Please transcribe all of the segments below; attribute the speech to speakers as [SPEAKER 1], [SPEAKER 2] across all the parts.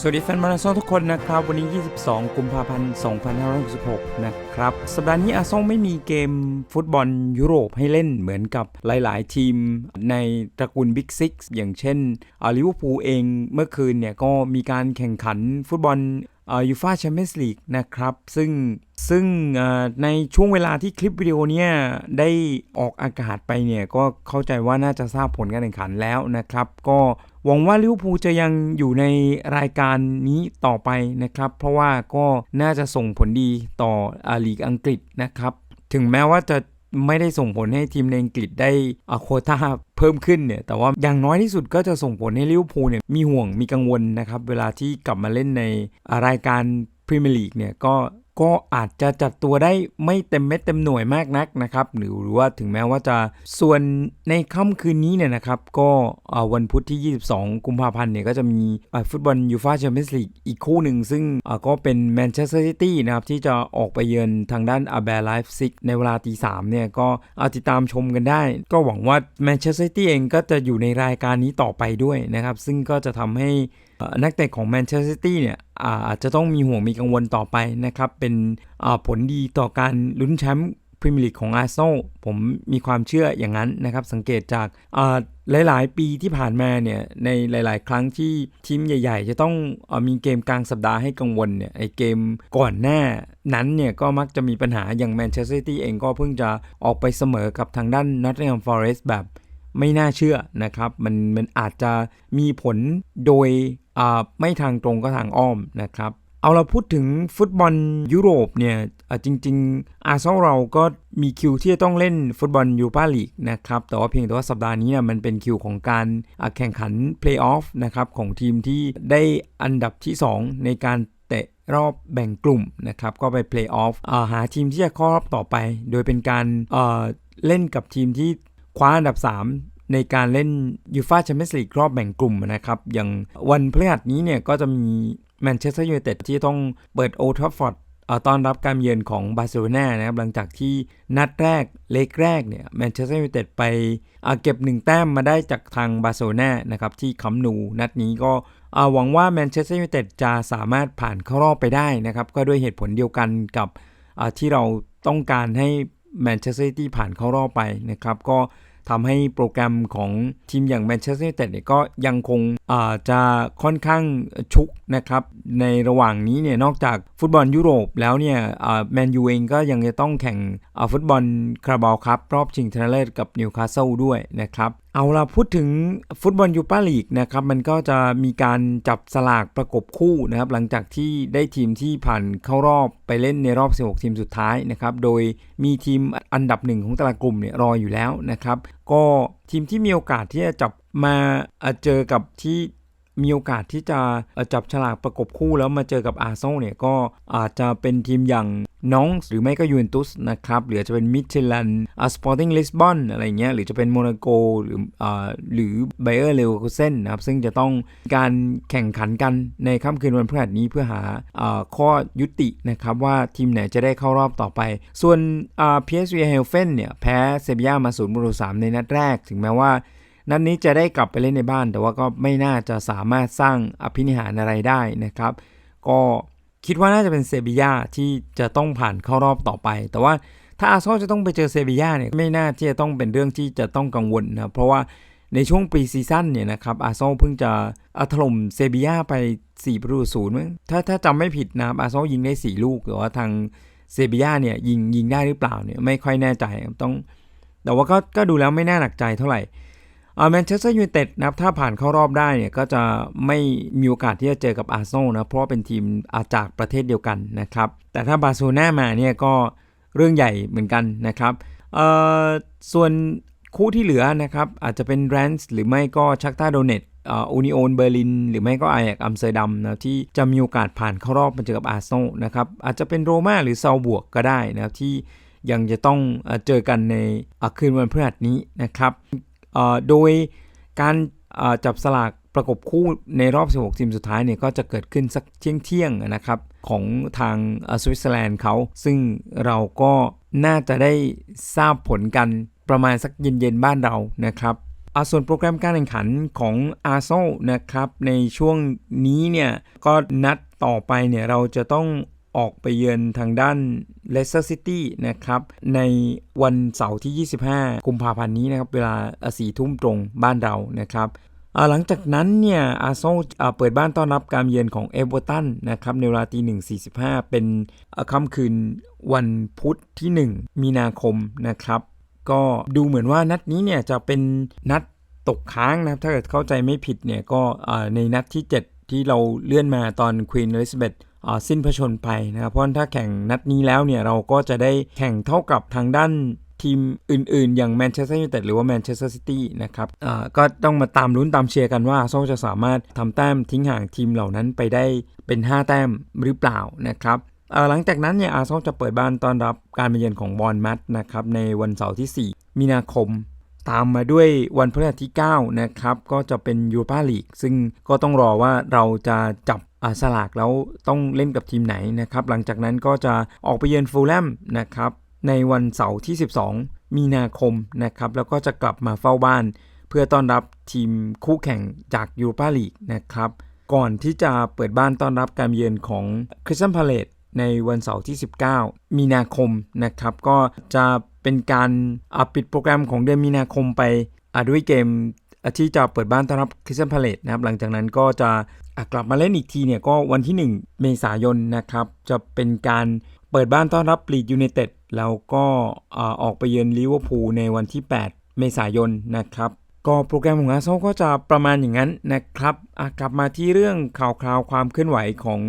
[SPEAKER 1] สวัสดีแฟนมาราธอนทุกคนนะครับ วันนี้ 22 กุมภาพันธ์ 2566 นะครับ สัปดาห์นี้อาซองไม่มีเกมฟุตบอลยุโรปให้เล่นเหมือนกับหลาย ๆ ทีมในตระกูลบิ๊กซิกอย่างเช่นอลิเวอร์พูลเองเมื่อคืนเนี่ย ก็มีการแข่งขันฟุตบอลยูฟาแชมเปี้ยนส์ลีกนะครับ ซึ่งซึ่งในช่วงเวลาที่คลิปวิดีโอเนี้ยได้ออกอากาศไปเนี่ย ก็เข้าใจว่าน่าจะทราบผลการแข่งขันแล้วนะครับ ก็ หวังว่าลิเวอร์พูลจะยังอยู่ในรายการนี้ต่อไปนะครับ เพราะว่าก็น่าจะส่งผลดีต่ออาลีกอังกฤษนะครับ ถึงแม้ว่าจะไม่ได้ส่งผลให้ทีมในอังกฤษได้อโคต้าเพิ่มขึ้นเนี่ย แต่ว่าอย่างน้อยที่สุดก็จะส่งผลให้ลิเวอร์พูลเนี่ยมีห่วงมีกังวลนะครับ เวลาที่กลับมาเล่นในอ่ารายการพรีเมียร์ลีกเนี่ยก็ ก็อาจจะจัดตัวได้ไม่เต็มเม็ดเต็มหน่วยมากนักนะครับ หรือว่าถึงแม้ว่าจะส่วนในค่ำคืนนี้เนี่ยนะครับ ก็วันพุธที่ 22 กุมภาพันธ์เนี่ยก็จะมีฟุตบอลยูฟ่าแชมเปี้ยนส์ลีกอีกคู่หนึ่ง ซึ่งก็เป็นแมนเชสเตอร์ซิตี้นะครับ ที่จะออกไปเยือนทางด้านอาแบร์ไลฟ์ซิกในเวลาตีสามเนี่ยก็เอาติดตามชมกันได้ ก็หวังว่าแมนเชสเตอร์ซิตี้เองก็จะอยู่ในรายการนี้ต่อไปด้วยนะครับ ซึ่งก็จะทำให้ นักเตะของแมนเชสเตอร์ซิตี้เนี่ยอาจจะต้องมีห่วงมีกังวลต่อไปนะครับ เป็นผลดีต่อการลุ้นแชมป์พรีเมียร์ลีกของอาร์เซนอลผมมีความเชื่ออย่างนั้นนะครับ สังเกตจากหลาย ๆ ปีที่ผ่านมาเนี่ยในหลาย ๆ ครั้งที่ทีมใหญ่ ๆ จะต้องอมีเกมกลางสัปดาห์ให้กังวลเนี่ยไอเกมก่อนหน้านั้นเนี่ยก็มักจะมีปัญหาอย่างแมนเชสเตอร์ซิตี้เองก็เพิ่งจะออกไปเสมอกับทางด้านนอตติงแฮมฟอเรสต์แบบไม่น่าเชื่อนะครับ มันมันอาจจะมีผลโดย ไม่ทางตรงก็ทางอ้อมนะครับ เอาเราพูดถึงฟุตบอลยุโรปเนี่ยจริง ๆ อาร์เซนอลเราก็มีคิวที่จะต้องเล่นฟุตบอลยูปาลีกนะครับแต่ว่าเพียงแต่ว่าสัปดาห์นี้เนี่ยมันเป็นคิวของการแข่งขันเพลย์ออฟนะครับของทีมที่ได้อันดับที่ 2 ในการเตะรอบแบ่งกลุ่มนะครับก็ไปเพลย์ออฟหาทีมที่จะเข้ารอบต่อไป โดยเป็นการเเล่นกับทีมที่คว้าอันดับ 3 ในการเล่นยูฟาแชมเปี้ยนส์ลีกรอบแบ่งกลุ่มนะครับอย่างวันพฤหัสนี้เนี่ยก็จะมีแมนเชสเตอร์ยูไนเต็ดที่ต้องเปิดโอท f ฟฟอร์ดต้อนรับการเยือนของบาร์เซโลนานะครับหลังจากที่นัดแรกเลกแรกเนี่ยแมนเชสเตอร์ยูไนเต็ดไปเก็บ 1 แต้มมาได้จากทางบาร์เซโลนานะครับที่คัมนูนัดนี้ก็หวังว่าแมนเชสเตอร์ยูไนเต็ดจะสามารถผ่านเข้ารอบไปได้นะครับก็ด้วยเหตุผลเดียวกันกับที่เราต้องการให้แมนเชสเตอร์ซิตี้ผ่านเข้ารอบไปนะครับก็ ทำให้โปรแกรมของทีมอย่างแมนเชสเตอร์ยูไนเต็ดเนี่ยก็ยังคงอาจะค่อนข้างชุกนะครับ ในระหว่างนี้เนี่ยนอกจากฟุตบอลยุโรปแล้วเนี่ยแมนยูเองก็ยังจะต้องแข่งฟุตบอลคาราบาวครับรอบชิงชนะเลิศกับนิวคาสเซิลด้วยนะครับเอาล่ะพูดถึงฟุตบอลยูปาลีกนะครับมันก็จะมีการจับสลากประกบคู่นะครับหลังจากที่ได้ทีมที่ผ่านเข้ารอบไปเล่นในรอบ 16 ทีมสุดท้ายนะครับโดยมีทีมอันดับหนึ่งของแต่ละกลุ่มเนี่ยรออยู่แล้วนะครับก็ทีมที่มีโอกาสที่จะจับมาเอ่อเจอกับที่ มีโอกาสที่จะจับฉลากประกบคู่แล้วมาเจอกับอาร์เซนอลเนี่ยก็อาจจะเป็นทีมอย่างน้องหรือไม่ก็ยูเวนตุสนะครับหรือจะเป็นมิเชลันอาสปอร์ติ้งลิสบอนอะไรเงี้ยหรือจะเป็นโมนาโกหรืออ่าหรือไบเออร์เลวคูเซนนะครับซึ่งจะต้องการแข่งขันกันในค่ำคืนวันพฤหัสนี้เพื่อหาอ่าข้อยุตินะครับว่าทีมไหนจะได้เข้ารอบต่อไป ส่วนอ่า PSV e i n d h o v e n เนี่ยแพ้เซบียามา0ประตู3ในนัดแรก ถึงแม้ว่า นัดนนี้จะได้กลับไปเล่นในบ้าน แต่ว่าก็ไม่น่าจะสามารถสร้างอภินิหารอะไรได้นะครับ ก็คิดว่าน่าจะเป็นเซบียาที่จะต้องผ่านเข้ารอบต่อไป แต่ว่าถ้าอาร์เซนอลจะต้องไปเจอเซบียาเนี่ยไม่น่าที่จะต้องเป็นเรื่องที่จะต้องกังวลนะเพราะว่าในช่วงปีซีซั่นเนี่ยนะครับอาร์เซนอลเพิ่งจะอถล่มเซบียาไป 4 ประตูศูนย์มั้งถ้าถ้าจำไม่ผิดนะอาร์เซนอลยิงได้ 4 ลูกแต่ว่าทางเซบียาเนี่ยยิงยิงได้หรือเปล่าเนี่ยไม่ค่อยแน่ใจต้อง แต่ว่าก็ก็ดูแล้วไม่น่าหนักใจเท่าไหร่ แมนเชสเตอร์ยูไนเต็ดนะครับถ้าผ่านเข้ารอบได้เนี่ยก็จะไม่มีโอกาสที่จะเจอกับอาร์เซนอลนะเพราะเป็นทีมอาจากประเทศเดียวกันนะครับแต่ถ้าบาร์เซโลนามาเนี่ยก็เรื่องใหญ่เหมือนกันนะครับเอ่อส่วนคู่ที่เหลือนะครับอาจจะเป็นแรนส์หรือไม่ก็ชักตาโดเนตอูนิโอนเบอร์ลิน หรือไม่ก็ไอแอกอัมสเตอร์ดัมนะที่จะมีโอกาสผ่านเข้ารอบมาเจอกับอาร์เซนอลนะครับอาจจะเป็นโรม่าหรือซาบวกก็ได้นะครับที่ยังจะต้องเจอกันในคืนวันพฤหัสนี้นะครับ โดยการจับสลากประกบคู่ในรอบ 16 ทีมสุดท้ายเนี่ยก็จะเกิดขึ้นสักเที่ยงเที่ยงนะครับของทางสวิตเซอร์แลนด์เขาซึ่งเราก็น่าจะได้ทราบผลกันประมาณสักเย็นๆบ้านเรานะครับส่วนโปรแกรมการแข่งขันของอาร์เซนนะครับในช่วงนี้เนี่ยก็นัดต่อไปเนี่ยเราจะต้อง ออกไปเยือนทางด้านเลสเตอร์ซิตี้นะครับในวันเสาร์ที่ 25 กุมภาพันธ์นี้นะครับเวลาสี่ทุ่มตรงบ้านเรานะครับหลังจากนั้นเนี่ยอาร์เซนอลอ่เปิดบ้านต้อนรับการเยือนของเอเวอร์ตันนะครับในเวลาตีหนึ่งสี่สิบห้าเป็นค่ำคืนวันพุธที่ 1 มีนาคมนะครับ ก็ดูเหมือนว่านัดนี้เนี่ยจะเป็นนัดตกค้างนะครับถ้าเกิดเข้าใจไม่ผิดเนี่ยก็ในนัดที่ 7 ที่เราเลื่อนมาตอนควีนอลิซาเบธ สิ้นพระชนไปนะครับ เพราะถ้าแข่งนัดนี้แล้วเนี่ยเราก็จะได้แข่งเท่ากับทางด้านทีมอื่นๆ อย่างแมนเชสเตอร์ยูไนเต็ดหรือว่าแมนเชสเตอร์ซิตี้นะครับก็ต้องมาตามลุ้นตามเชียร์กันว่าอาร์เซอลจะสามารถทำแต้มทิ้งห่างทีมเหล่านั้นไปได้เป็น 5 แต้มหรือเปล่านะครับหลังจากนั้นเนี่ยอาร์เซนอลจะเปิดบ้านต้อนรับการมาเยือนของบอลมัดนะครับในวันเสาร์ที่ 4 มีนาคม ตามมาด้วยวันพฤหัสที่ 9 นะครับ ก็จะเป็นยูโรปาลีกซึ่งก็ต้องรอว่าเราจะจับ สลากแล้วต้องเล่นกับทีมไหนนะครับ หลังจากนั้นก็จะออกไปเยือนฟูลแลมนะครับในวันเสาร์ที่ 12 มีนาคมนะครับ แล้วก็จะกลับมาเฝ้าบ้าน เพื่อต้อนรับทีมคู่แข่งจากยูโรปาลีกนะครับ ก่อนที่จะเปิดบ้านต้อนรับการเยือนของคริสตันพาเลตในวันเสาร์ที่ 19 มีนาคมนะครับ ก็จะเป็นการปิดโปรแกรมของเดือนมีนาคมไปด้วยเกม ที่จะเปิดบ้านต้อนรับคริสตันพาเลตนะครับหลังจากนั้นก็จะกลับมาเล่นอีกทีเนี่ยก็วันที่ 1 เมษายนนะครับจะเป็นการเปิดบ้านต้อนรับลีดยูไนเต็ดแล้วก็อออกไปเยือนลิเวอร์พูลในวันที่ 8 เมษายนนะครับก็โปรแกรมของอาร์เซนอลก็จะประมาณอย่างนั้นนะครับกลับมาที่เรื่องข่าวคราวความเคลื่อนไหวของ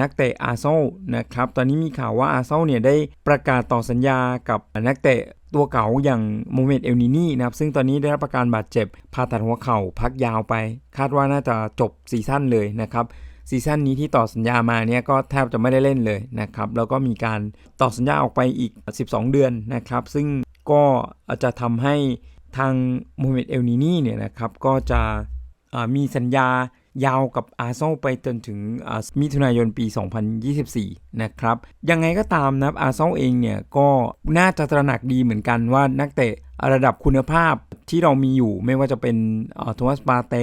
[SPEAKER 1] นักเตะอาร์เซนอลนะครับตอนนี้มีข่าวว่าอาร์เซนอลเนี่ยได้ประกาศต่อสัญญากับนักเตะ ตัวเก่าอย่างโมเมดเอลนินี่นะครับ ซึ่งตอนนี้ได้รับประการบาดเจ็บผ่าตัดหัวเข่าพักยาวไป คาดว่าน่าจะจบซีซั่นเลยนะครับซีซั่นนี้ที่ต่อสัญญามาเนี่ยก็แทบจะไม่ได้เล่นเลยนะครับ แล้วก็มีการต่อสัญญาออกไปอีก 12 เดือนนะครับ ซึ่งก็จะทำให้ทางโมเมดเอลนินี่เนี่ยนะครับก็จะมีสัญญา ยาวกับอาร์เซนอลไปจนถึงมิถุนายนปี 2024 นะครับ ยังไงก็ตามนะครับอาร์เซนอลเองเนี่ยก็น่าจะตระหนักดีเหมือนกันว่านักเตะระดับคุณภาพที่เรามีอยู่ไม่ว่าจะเป็นโทมัสปาเต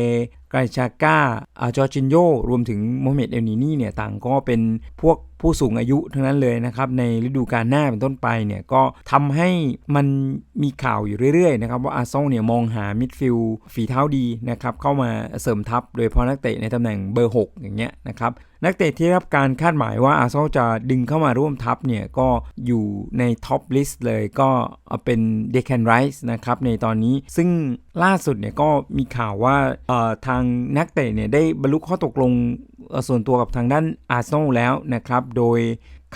[SPEAKER 1] ไกรชาก้าอาจอร์จินโยรวมถึงโมเมดเอลนีนี่เนี่ยต่างก็เป็นพวกผู้สูงอายุทั้งนั้นเลยนะครับ ในฤดูกาลหน้าเป็นต้นไปเนี่ยก็ทำให้มันมีข่าวอยู่เรื่อยๆนะครับว่าอาร์เซนอลเนี่ยมองหามิดฟิลด์ฝีเท้าดีนะครับเข้ามาเสริมทัพโดยเฉพาะนักเตะในตำแหน่งเบอร์ 6 อย่างเงี้ยนะครับนักเตะที่รับการคาดหมายว่าอาร์เซนอลจะดึงเข้ามาร่วมทัพเนี่ยก็อยู่ในท็อปลิสต์เลยก็เป็นเดคันไรส์นะครับในตอนนี้ซึ่ง ล่าสุดเนี่ยก็มีข่าวว่าทางนักเตะเนี่ยได้บรรลุข้อตกลงส่วนตัวกับทางด้านอาร์เซนอลแล้วนะครับ โดย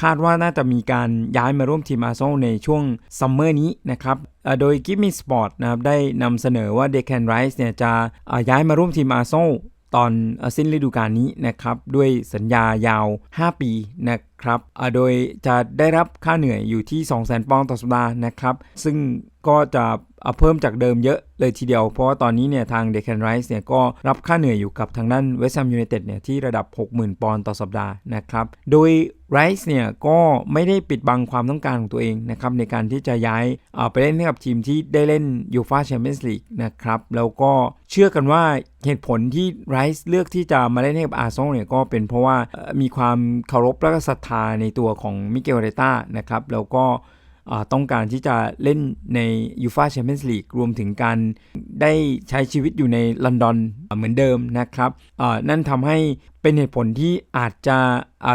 [SPEAKER 1] คาดว่าน่าจะมีการย้ายมาร่วมทีมอาร์เซนอลในช่วงซัมเมอร์นี้นะครับโดยกิฟมิสปอร์ตนะครับได้นำเสนอว่าเดคันไรส์เนี่ยจะย้ายมาร่วมทีมอาร์เซนอลตอนสิ้นฤดูกาลนี้นะครับ ด้วยสัญญายาว 5 ปีนะ ครับโดยจะได้รับค่าเหนื่อยอยู่ที่ 200,000 ปอนด์ต่อสัปดาห์นะครับ ซึ่งก็จะเพิ่มจากเดิมเยอะเลยทีเดียว เพราะว่าตอนนี้เนี่ยทางเดคันไรส์เนี่ยก็รับค่าเหนื่อยอยู่กับทางด้านเวสต์แฮมยูไนเต็ดเนี่ยที่ระดับ 60,000 ปอนด์ต่อสัปดาห์นะครับ โดยไรส์เนี่ยก็ไม่ได้ปิดบังความต้องการของตัวเองนะครับในการที่จะย้ายไปเล่นให้กับทีมที่ได้เล่นยูฟาแชมเปี้ยนส์ลีกนะครับแล้วก็เชื่อกันว่าเหตุผลที่ไรส์เลือกที่จะมาเล่นให้กับอาร์เซนอลเนี่ยก็เป็นเพราะว่ามีความเคารพและก็ศรัทธาในตัวของมิเกลเรต้านะครับแล้วก็ต้องการที่จะเล่นในยูฟาแชมเปี้ยนส์ลีกรวมถึงการได้ใช้ชีวิตอยู่ในลอนดอนเหมือนเดิมนะครับนั่นทำให้เป็นเหตุผลที่อาจจะ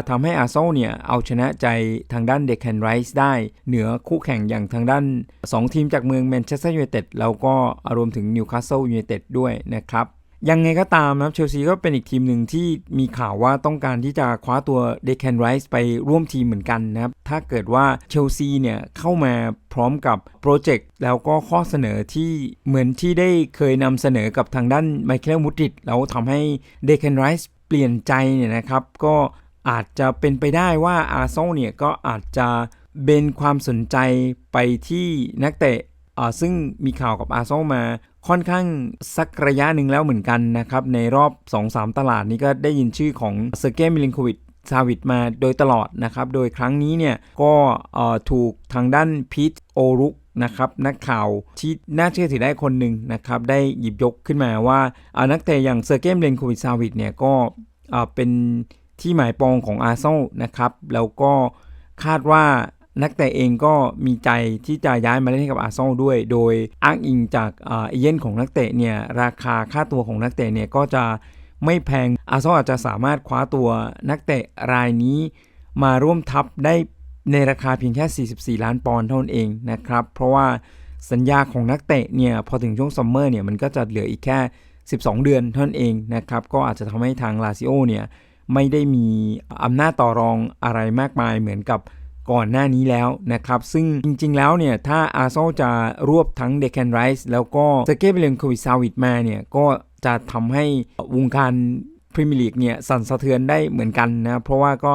[SPEAKER 1] ทำให้อาร์เซนอลเนี่ยเอาชนะใจทางด้านเดคแคนไรส์ได้ เหนือคู่แข่งอย่างทางด้าน 2 ทีมจากเมืองแมนเชสเตอร์ยูไนเต็ดแล้วก็รวมถึงนิวคาสเซิลยูไนเต็ดด้วยนะครับ ยังไงก็ตามนะเชลซีก็เป็นอีกทีมหนึ่งที่มีข่าวว่าต้องการที่จะคว้าตัวเดคแคนไรส์ไปร่วมทีมเหมือนกันนะครับ ถ้าเกิดว่าเชลซีเนี่ยเข้ามาพร้อมกับโปรเจกต์แล้วก็ข้อเสนอที่เหมือนที่ได้เคยนำเสนอกับทางด้านไมเคิลมุติดแล้วทำให้เดคแคนไรส์เปลี่ยนใจเนี่ยนะครับ ก็อาจจะเป็นไปได้ว่าอาร์เซนอลเนี่ยก็อาจจะเบนความสนใจไปที่นักเตะซึ่งมีข่าวกับอาร์เซนอลมา ค่อนข้างสักระยะหนึ่งแล้วเหมือนกันนะครับ ในรอบ 2-3 ตลาดนี้ก็ได้ยินชื่อของเซอร์เกมิลินโควิดซาวิดมาโดยตลอดนะครับ โดยครั้งนี้เนี่ยก็ถูกทางด้านพีทโอรุกนะครับนักข่าวที่น่าเชื่อถือได้คนหนึ่งนะครับ ได้หยิบยกขึ้นมาว่าอ่านักเตะอย่างเซอร์เกมเลนโควิดซาวิดเนี่ยก็เป็นที่หมายปองของอาร์เซนอลนะครับ แล้วก็คาดว่า นักเตะเองก็มีใจที่จะย้ายมาเล่นให้กับอาร์เซนอลด้วย โดยอ้างอิงจากเอเย่นของนักเตะเนี่ยราคาค่าตัวของนักเตะเนี่ยก็จะไม่แพงอาร์เซนอลอาจจะสามารถคว้าตัวนักเตะรายนี้ มาร่วมทัพได้ในราคาเพียงแค่ 44 ล้านปอนด์เท่านั้นเองนะครับ เพราะว่าสัญญาของนักเตะเนี่ยพอถึงช่วงซัมเมอร์เนี่ยมันก็จะเหลืออีกแค่ 12 เดือนเท่านั้นเองนะครับ ก็อาจจะทำให้ทางลาซิโอเนี่ยไม่ได้มีอำนาจต่อรองอะไรมากมายเหมือนกับ ก่อนหน้านี้แล้วนะครับ ซึ่งจริงๆแล้วเนี่ยถ้าอาร์เซนอลจะรวบทั้งเดค a นไรส์แล้วก็เซเกเบเลนโควิซาวิดมาเนี่ยก็จะทำให้วงการพรีเมียร์ลีกเนี่ยสั่นสะเทือนได้เหมือนกันนะ เพราะว่าก็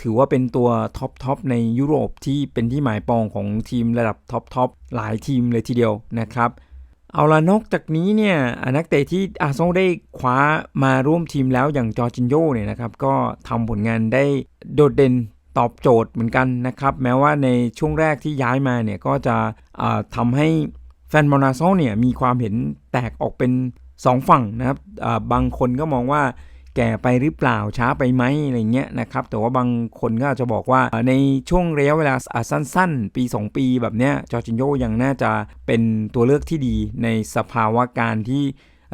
[SPEAKER 1] ถือว่าเป็นตัวท็อปทอปในยุโรปที่เป็นที่หมายปองของทีมระดับท็อปทอปหลายทีมเลยทีเดียวนะครับเอาละนอกจากนี้เนี่ยนักเตะที่อาร์เซนอลได้คว้ามาร่วมทีมแล้วอย่างจอร์จินโยเนี่ยนะครับ ก็ทำผลงานได้โดดเด่น ตอบโจทย์เหมือนกันนะครับ แม้ว่าในช่วงแรกที่ย้ายมาเนี่ยก็จะทำให้แฟนบอลอาร์เซนอลเนี่ยมีความเห็นแตกออกเป็น 2 ฝั่งนะครับบางคนก็มองว่าแก่ไปหรือเปล่าช้าไปไหมอะไรเงี้ยนะครับ แต่ว่าบางคนก็อาจจะบอกว่าในช่วงระยะเวลาสั้นๆ ปี 2 ปีแบบเนี้ยจอร์จินโยยังน่าจะเป็นตัวเลือกที่ดีในสภาวะการที่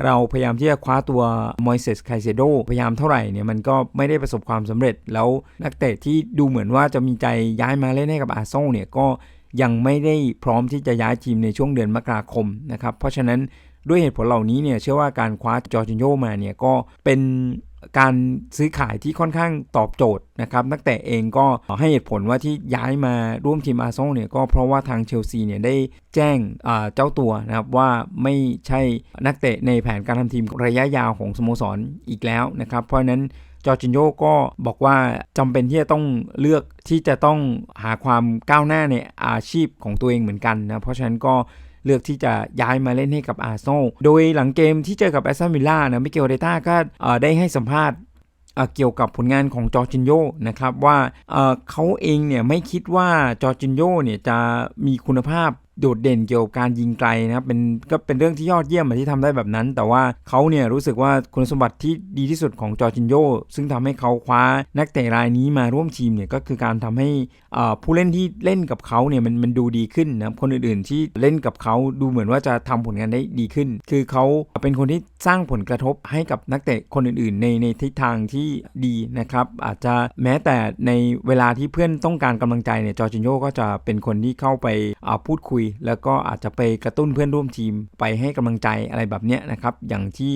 [SPEAKER 1] เราพยายามที่จะคว้าตัวมอยเซสไคเซโดพยายามเท่าไหร่เนี่ยมันก็ไม่ได้ประสบความสำเร็จ แล้วนักเตะที่ดูเหมือนว่าจะมีใจย้ายมาเล่นให้กับอาร์เซนอลเนี่ยก็ยังไม่ได้พร้อมที่จะย้ายทีมในช่วงเดือนมกราคมนะครับเพราะฉะนั้นด้วยเหตุผลเหล่านี้เนี่ยเชื่อว่าการคว้าจอร์จินโยมาเนี่ยก็เป็น การซื้อขายที่ค่อนข้างตอบโจทย์นะครับนักเตะเองก็ให้เหตุผลว่าที่ย้ายมาร่วมทีมอาร์เซนอลเนี่ยก็เพราะว่าทางเชลซีเนี่ยได้แจ้งเจ้าตัวนะครับว่าไม่ใช่นักเตะในแผนการทำทีมระยะยาวของสโมสรอีกแล้วนะครับ เพราะนั้นจอร์จินโยก็บอกว่าจำเป็นที่จะต้องเลือกที่จะต้องหาความก้าวหน้าในอาชีพของตัวเองเหมือนกันนะเพราะฉะนั้นก็ เลือกที่จะย้ายมาเล่นให้กับอาร์เซนอลโดยหลังเกมที่เจอกับแอสตันวิลล่านะมิเกลเดต้าก็ได้ให้สัมภาษณ์เกี่ยวกับผลงานของจอร์จินโยนะครับว่าเขาเองเนี่ยไม่คิดว่าจอร์จินโยเนี่ยจะมีคุณภาพ โดดเด่นเกี่ยวกับการยิงไกลนะครับเป็นก็เป็นเรื่องที่ยอดเยี่ยมที่ทำได้แบบนั้น แต่ว่าเขาเนี่ยรู้สึกว่าคุณสมบัติที่ดีที่สุดของจอร์จินโยซึ่งทำให้เขาคว้านักเตะรายนี้มาร่วมทีมเนี่ยก็คือการทำให้ผู้เล่นที่เล่นกับเขาเนี่ยมันมันดูดีขึ้นนะคนอื่นๆ ที่เล่นกับเขาดูเหมือนว่าจะทำผลงานได้ดีขึ้น คือเขาเป็นคนที่สร้างผลกระทบให้กับนักเตะคนอื่นๆ ในในทิศทางที่ดีนะครับอาจจะแม้แต่ในเวลาที่เพื่อนต้องการกำลังใจเนี่ยจอร์จินโยก็จะเป็นคนที่เข้าไปพูดคุยแล้วก็อาจจะไปกระตุ้นเพื่อนร่วมทีมไปให้กำลังใจอะไรแบบนี้นะครับ อย่างที่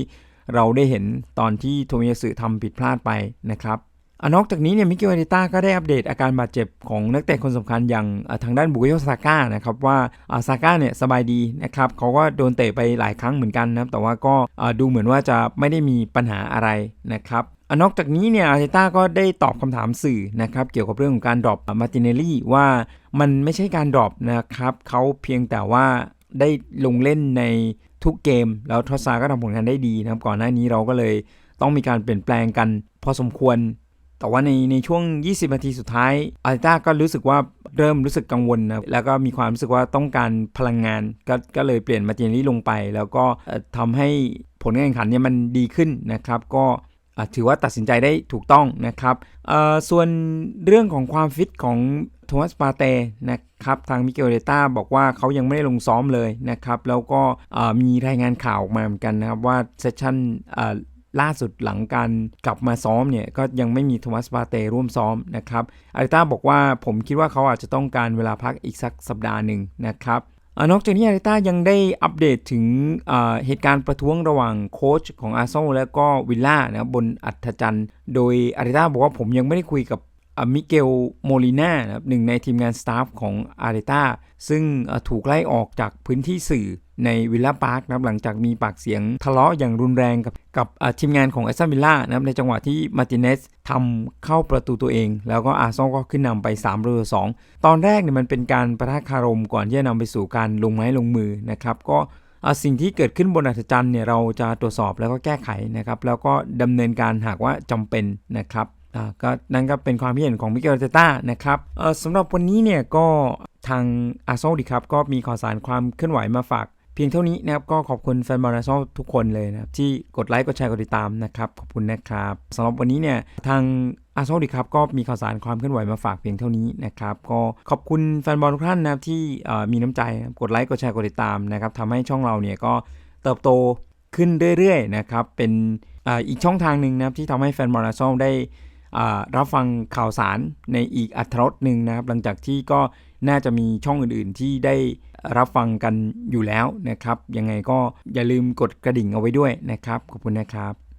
[SPEAKER 1] เราได้เห็นตอนที่โทมิยาสึทำผิดพลาดไปนะครับ อนอกจากนี้เนี่ยมิเกลเอริต้าก็ได้อัปเดตอาการบาดเจ็บของนักเตะคนสำคัญอย่างทางด้านบุกโยซาก้านะครับว่าซาก้าเนี่ยสบายดีนะครับเขาก็โดนเตะไปหลายครั้งเหมือนกันนะแต่ว่าก็ดูเหมือนว่าจะไม่ได้มีปัญหาอะไรนะครับนอกจากนี้เนี่ยอาร์เตต้าก็ได้ตอบคำถามสื่อนะครับเกี่ยวกับเรื่องของการดรอปมาติเนลลี่ว่ามันไม่ใช่การดรอปนะครับเขาเพียงแต่ว่าได้ลงเล่นในทุกเกม แล้วทอสซาก็ทำผลงานได้ดีนะครับก่อนหน้านี้เราก็เลยต้องมีการเปลี่ยนแปลงกันพอสมควร แต่ว่าในในช่วง 20 นาทีสุดท้ายอาร์ต้าก็รู้สึกว่าเริ่มรู้สึกกังวลนะแล้วก็มีความรู้สึกว่าต้องการพลังงานก็ก็เลยเปลี่ยนมาติเนลลี่ลงไป แล้วก็ทำให้ผลการแข่งขันเนี่ยมันดีขึ้นนะครับก็ถือว่าตัดสินใจได้ถูกต้องนะครับส่วนเรื่องของความฟิตของโทมัสปาเตนะครับทางมิเกลเดต้าบอกว่าเขายังไม่ได้ลงซ้อมเลยนะครับ แล้วก็มีรายงานข่าวออกมาเหมือนกันนะครับว่าเซสชั่น ล่าสุดหลังการกลับมาซ้อมเนี่ยก็ยังไม่มีโทมัสปาเตร่วมซ้อมนะครับอาริต้าบอกว่าผมคิดว่าเขาอาจจะต้องการเวลาพักอีกสักสัปดาห์หนึ่งนะครับนอกจากนี้อาริต้ายังได้อัปเดตถึงเหตุการณ์ประท้วงระหว่างโค้ชของอาร์เซนอลและก็วิลล่านะบนอัธจันทร์ โดยอาริต้าบอกว่าผมยังไม่ได้คุยกับ มิเกลโมลิน่าหนึ่งในทีมงานสตาฟของอาริต้าซึ่งถูกไล่ออกจากพื้นที่สื่อในวิลล่าพาร์คนะครับหลังจากมีปากเสียงทะเลาะอย่างรุนแรงกับกับทีมงานของแอสตันวิลล่านะครับในจังหวะที่มาติเนสทำเข้าประตูตัวเอง แล้วก็อาร์ซอนก็ขึ้นนำไป3ประตูสองตอนแรกเนี่ยมันเป็นการประทะคารมก่อนที่จะนำไปสู่การลงไม้ลงมือนะครับก็สิ่งที่เกิดขึ้นบนอัศจรรย์เนี่ยเราจะตรวจสอบแล้วก็แก้ไขนะครับแล้วก็ดำเนินการหากว่าจำเป็นนะครับ ก็นั่นก็เป็นความคิดเห็นของมิเกลเตต้านะครับสำหรับวันนี้เนี่ยก็ทางอาร์เซดีครับก็มีข่าวสารความเคลื่อนไหวมาฝากเพียงเท่านี้นะครับก็ขอบคุณแฟนบอลอาร์เซนอลทุกคนเลยนะครับที่กดไลค์กดแชร์กดติดตามนะครับขอบคุณนะครับสำหรับวันนี้เนี่ยทางอาร์เซนอลดีครับก็มีข่าวสารความเคลื่อนไหวมาฝากเพียงเท่านี้นะครับก็ขอบคุณแฟนบอลทุกท่านนะครับที่มีน้ำใจกดไลค์กดแชร์กดติดตามนะครับทำให้ช่องเราเนี่ยก็เติบโตขึ้นเรื่อยๆนะครับเป็นออีกช่องทางหนึ่งนะครับที่ทำให้แฟนบอลอาร์เซนอลได้ รับฟังข่าวสารในอีกอัตรสหนึ่งนะครับ หลังจากที่ก็น่าจะมีช่องอื่นๆ ที่ได้รับฟังกันอยู่แล้วนะครับ ยังไงก็อย่าลืมกดกระดิ่งเอาไว้ด้วยนะครับ ขอบคุณนะครับ